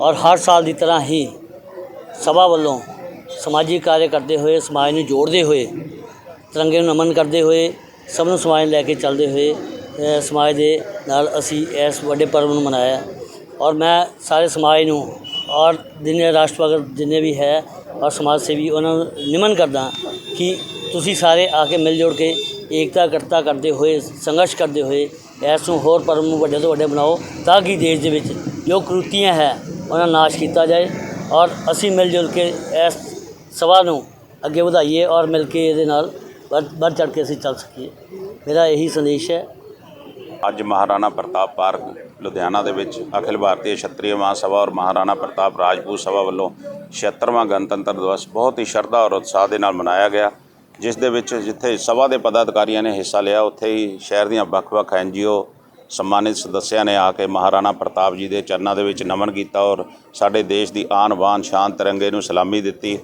ਔਰ ਹਰ ਸਾਲ ਦੀ ਤਰ੍ਹਾਂ ਹੀ ਸਭਾ ਵੱਲੋਂ ਸਮਾਜਿਕ ਕਾਰਜ ਕਰਦੇ ਹੋਏ, ਸਮਾਜ ਨੂੰ ਜੋੜਦੇ ਹੋਏ, ਤਿਰੰਗੇ ਨੂੰ ਨਮਨ ਕਰਦੇ ਹੋਏ, ਸਭ ਨੂੰ ਸਮਾਜ ਨੂੰ ਲੈ ਕੇ ਚੱਲਦੇ ਹੋਏ ਸਮਾਜ ਦੇ ਨਾਲ ਅਸੀਂ ਇਸ ਵੱਡੇ ਪਰਵ ਨੂੰ ਮਨਾਇਆ। ਔਰ ਮੈਂ ਸਾਰੇ ਸਮਾਜ ਨੂੰ ਔਰ ਜਿੰਨੇ ਰਾਸ਼ਟਰਭਗਤ ਜਿੰਨੇ ਵੀ ਹੈ ਔਰ ਸਮਾਜ ਸੇਵੀ, ਉਹਨਾਂ ਨੂੰ ਨਿਮਨ ਕਰਦਾ ਕਿ ਤੁਸੀਂ ਸਾਰੇ ਆ ਕੇ ਮਿਲ ਜੁਲ ਕੇ ਏਕਤਾ, ਇਕੱਠਤਾ ਕਰਦੇ ਹੋਏ, ਸੰਘਰਸ਼ ਕਰਦੇ ਹੋਏ ਇਸ ਨੂੰ ਹੋਰ ਪਰਮ ਨੂੰ ਵੱਡੇ ਤੋਂ ਵੱਡੇ ਬਣਾਓ ਤਾਂ ਕਿ ਦੇਸ਼ ਦੇ ਵਿੱਚ ਜੋ ਕਰੂਤੀਆਂ ਹੈ ਉਹਨਾਂ ਨਾਸ਼ ਕੀਤਾ ਜਾਏ ਔਰ ਅਸੀਂ ਮਿਲ ਜੁਲ ਕੇ ਇਸ ਸਭਾ ਨੂੰ ਅੱਗੇ ਵਧਾਈਏ ਔਰ ਮਿਲ ਕੇ ਇਹਦੇ ਨਾਲ ਵੱਧ ਵੱਧ ਚੜ੍ਹ ਕੇ ਅਸੀਂ ਚੱਲ ਸਕੀਏ। ਮੇਰਾ ਇਹੀ ਸੰਦੇਸ਼ ਹੈ। ਅੱਜ ਮਹਾਰਾਣਾ ਪ੍ਰਤਾਪ ਪਾਰਕ, ਲੁਧਿਆਣਾ ਦੇ ਵਿੱਚ ਅਖਿਲ ਭਾਰਤੀ ਛੱਤਰੀ ਮਹਾਸਭਾ ਔਰ ਮਹਾਰਾਣਾ ਪ੍ਰਤਾਪ ਰਾਜਪੂਤ ਸਭਾ ਵੱਲੋਂ 76ਵਾਂ ਗਣਤੰਤਰ ਦਿਵਸ ਬਹੁਤ ਹੀ ਸ਼ਰਧਾ ਔਰ ਉਤਸ਼ਾਹ ਦੇ ਨਾਲ ਮਨਾਇਆ ਗਿਆ, ਜਿਸ ਦੇ ਵਿੱਚ ਜਿੱਥੇ ਸਭਾ ਦੇ ਪਦਾਧਿਕਾਰੀਆਂ ਨੇ ਹਿੱਸਾ ਲਿਆ, ਉੱਥੇ ਹੀ ਸ਼ਹਿਰ ਦੀਆਂ ਵੱਖ-ਵੱਖ ਐਨਜੀਓ ਸਨਮਾਨਿਤ ਸਦੱਸਿਆਂ ਨੇ ਆ ਕੇ ਮਹਾਰਾਣਾ ਪ੍ਰਤਾਪ ਜੀ ਦੇ ਚਰਨਾਂ ਦੇ ਵਿੱਚ ਨਮਨ ਕੀਤਾ ਔਰ ਸਾਡੇ ਦੇਸ਼ ਦੀ ਆਨ ਬਾਨ ਸ਼ਾਨ ਤਿਰੰਗੇ ਨੂੰ ਸਲਾਮੀ ਦਿੱਤੀ।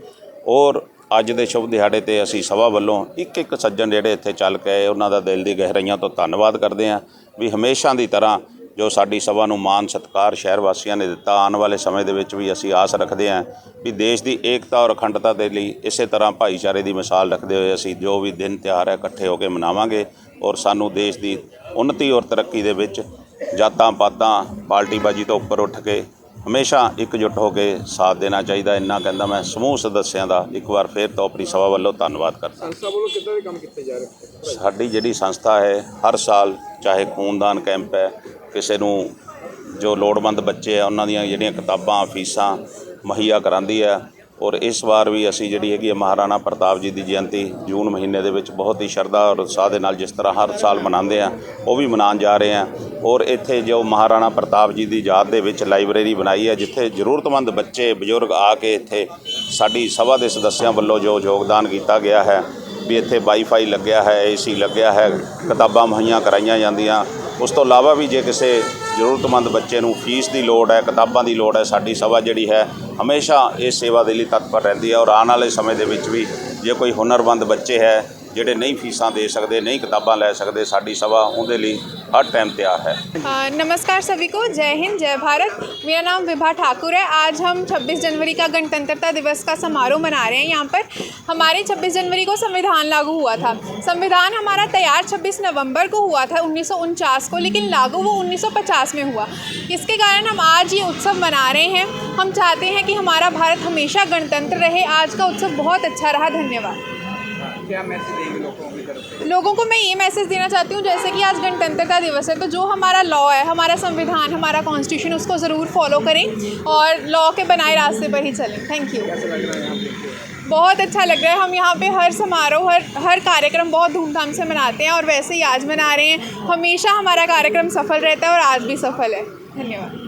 ਔਰ ਅੱਜ ਦੇ ਸ਼ੁਭ ਦਿਹਾੜੇ ਤੇ ਅਸੀਂ ਸਭਾ ਵੱਲੋਂ ਇੱਕ ਇੱਕ ਸੱਜਣ ਜਿਹੜੇ ਇੱਥੇ ਚੱਲ ਕੇ ਉਹਨਾਂ ਦਾ ਦਿਲ ਦੀ ਗਹਿਰਾਈਆਂ ਤੋਂ ਧੰਨਵਾਦ ਕਰਦੇ ਹਾਂ। ਵੀ ਹਮੇਸ਼ਾ ਦੀ ਤਰ੍ਹਾਂ ਜੋ ਸਾਡੀ ਸਭਾ ਨੂੰ ਮਾਨ ਸਤਿਕਾਰ ਸ਼ਹਿਰ ਵਾਸੀਆਂ ਨੇ ਦਿੱਤਾ ਆਉਣ ਵਾਲੇ ਸਮੇਂ ਦੇ ਵਿੱਚ ਵੀ ਅਸੀਂ ਆਸ ਰੱਖਦੇ ਹਾਂ ਵੀ ਦੇਸ਼ ਦੀ ਏਕਤਾ ਔਰ ਅਖੰਡਤਾ ਦੇ ਲਈ ਇਸੇ ਤਰ੍ਹਾਂ ਭਾਈਚਾਰੇ ਦੀ ਮਿਸਾਲ ਰੱਖਦੇ ਹੋਏ ਅਸੀਂ ਜੋ ਵੀ ਦਿਨ ਤਿਉਹਾਰ ਹੈ ਇਕੱਠੇ ਹੋ ਕੇ ਮਨਾਵਾਂਗੇ ਔਰ ਸਾਨੂੰ ਦੇਸ਼ ਦੀ ਉન્નਤੀ ਔਰ ਤਰੱਕੀ ਦੇ ਵਿੱਚ ਜਾਤਾਂ ਪਾਤਾਂ ਪਾਰਟੀਬਾਜੀ ਤੋਂ ਉੱਪਰ ਉੱਠ ਕੇ ਹਮੇਸ਼ਾ ਇਕਜੁੱਟ ਹੋ ਕੇ ਸਾਥ ਦੇਣਾ ਚਾਹੀਦਾ। ਇੰਨਾ ਕਹਿੰਦਾ ਮੈਂ ਸਮੂਹ ਸਦੱਸਿਆਂ ਦਾ ਇੱਕ ਵਾਰ ਫੇਰ ਤੋਂ ਆਪਣੀ ਸਭਾ ਵੱਲੋਂ ਧੰਨਵਾਦ ਕਰਦਾ ਸੰਸਥਾ ਵੱਲੋਂ ਕਿੱਦਾਂ ਦੇ ਕੰਮ ਕੀਤੇ ਜਾ ਰਹੇ? ਸਾਡੀ ਜਿਹੜੀ ਸੰਸਥਾ ਹੈ ਹਰ ਸਾਲ ਚਾਹੇ ਖੂਨਦਾਨ ਕੈਂਪ ਹੈ ਕਿਸੇ ਨੂੰ ਜੋ ਲੋੜਵੰਦ ਬੱਚੇ ਆ, ਉਹਨਾਂ ਦੀਆਂ ਜਿਹੜੀਆਂ ਕਿਤਾਬਾਂ, ਫੀਸਾਂ ਮੁਹੱਈਆ ਕਰਾਉਂਦੀ ਹੈ ਔਰ ਇਸ ਵਾਰ ਵੀ ਅਸੀਂ ਜਿਹੜੀ ਹੈਗੀ ਹੈ ਮਹਾਰਾਣਾ ਪ੍ਰਤਾਪ ਜੀ ਦੀ ਜਯੰਤੀ ਜੂਨ ਮਹੀਨੇ ਦੇ ਵਿੱਚ ਬਹੁਤ ਹੀ ਸ਼ਰਧਾ ਔਰ ਉਤਸ਼ਾਹ ਦੇ ਨਾਲ ਜਿਸ ਤਰ੍ਹਾਂ ਹਰ ਸਾਲ ਮਨਾਉਂਦੇ ਆ, ਉਹ ਵੀ ਮਨਾਉਣ ਜਾ ਰਹੇ ਆ। ਔਰ ਇੱਥੇ ਜੋ ਮਹਾਰਾਣਾ ਪ੍ਰਤਾਪ ਜੀ ਦੀ ਯਾਦ ਦੇ ਵਿੱਚ ਲਾਇਬ੍ਰੇਰੀ ਬਣਾਈ ਹੈ ਜਿੱਥੇ ਜ਼ਰੂਰਤਮੰਦ ਬੱਚੇ, ਬਜ਼ੁਰਗ ਆ ਕੇ ਇੱਥੇ ਸਾਡੀ ਸਭਾ ਦੇ ਸਦੱਸਿਆਂ ਵੱਲੋਂ ਜੋ ਯੋਗਦਾਨ ਕੀਤਾ ਗਿਆ ਹੈ, ਵੀ ਇੱਥੇ ਵਾਈਫਾਈ ਲੱਗਿਆ ਹੈ, ਏਸੀ ਲੱਗਿਆ ਹੈ, ਕਿਤਾਬਾਂ ਮੁਹੱਈਆ ਕਰਾਈਆਂ ਜਾਂਦੀਆਂ। ਉਸ ਤੋਂ ਇਲਾਵਾ ਵੀ ਜੇ ਕਿਸੇ ਜ਼ਰੂਰਤਮੰਦ ਬੱਚੇ ਨੂੰ ਫੀਸ ਦੀ ਲੋੜ ਹੈ, ਕਿਤਾਬਾਂ ਦੀ ਲੋੜ ਹੈ, ਸਾਡੀ ਸਭਾ ਜਿਹੜੀ ਹੈ, ਹਮੇਸ਼ਾ ਇਸ ਸੇਵਾ ਦੇ ਲਈ ਤਤਪਰ ਰਹਿੰਦੀ ਹੈ ਔਰ ਆਉਣ ਵਾਲੇ ਸਮੇਂ ਦੇ ਵਿੱਚ ਵੀ ਜੇ ਕੋਈ ਹੁਨਰਮੰਦ ਬੱਚੇ ਹੈ ਜਿਹੜੇ ਨਹੀਂ ਫੀਸਾਂ ਦੇ ਸਕਦੇ ਨਹੀਂ ਕਿਤਾਬਾਂ ਲੈ ਸਕਦੇ ਸਾਡੀ ਸਭਾ ਉਹਦੇ ਲਈ ਹਰ ਟਾਈਮ ਤਿਆਰ ਹੈ अ, नमस्कार सभी को जय हिंद जय भारत मेरा नाम विभा ठाकुर है आज हम 26 जनवरी का गणतंत्रता दिवस का समारोह मना रहे हैं यहाँ पर हमारे 26 जनवरी को संविधान लागू हुआ था संविधान हमारा तैयार 26 नवंबर को हुआ था उन्नीस को लेकिन लागू वो 1950 में हुआ इसके कारण हम आज ये उत्सव मना रहे हैं हम चाहते हैं कि हमारा भारत हमेशा गणतंत्र रहे आज का उत्सव बहुत अच्छा रहा धन्यवाद क्या मैसेज देंगे लोगों की तरफ़ से? लोगों को मैं ये मैसेज देना चाहती हूँ जैसे कि आज गणतंत्रता दिवस है तो जो हमारा लॉ है हमारा संविधान हमारा कॉन्स्टिट्यूशन उसको ज़रूर फॉलो करें और लॉ के बनाए रास्ते पर ही चलें। थैंक यू बहुत अच्छा लग रहा है। हम यहाँ पे हर समारोह हर हर कार्यक्रम बहुत धूमधाम से मनाते हैं और वैसे ही आज मना रहे हैं। हमेशा हमारा कार्यक्रम सफल रहता है और आज भी सफल है। धन्यवाद।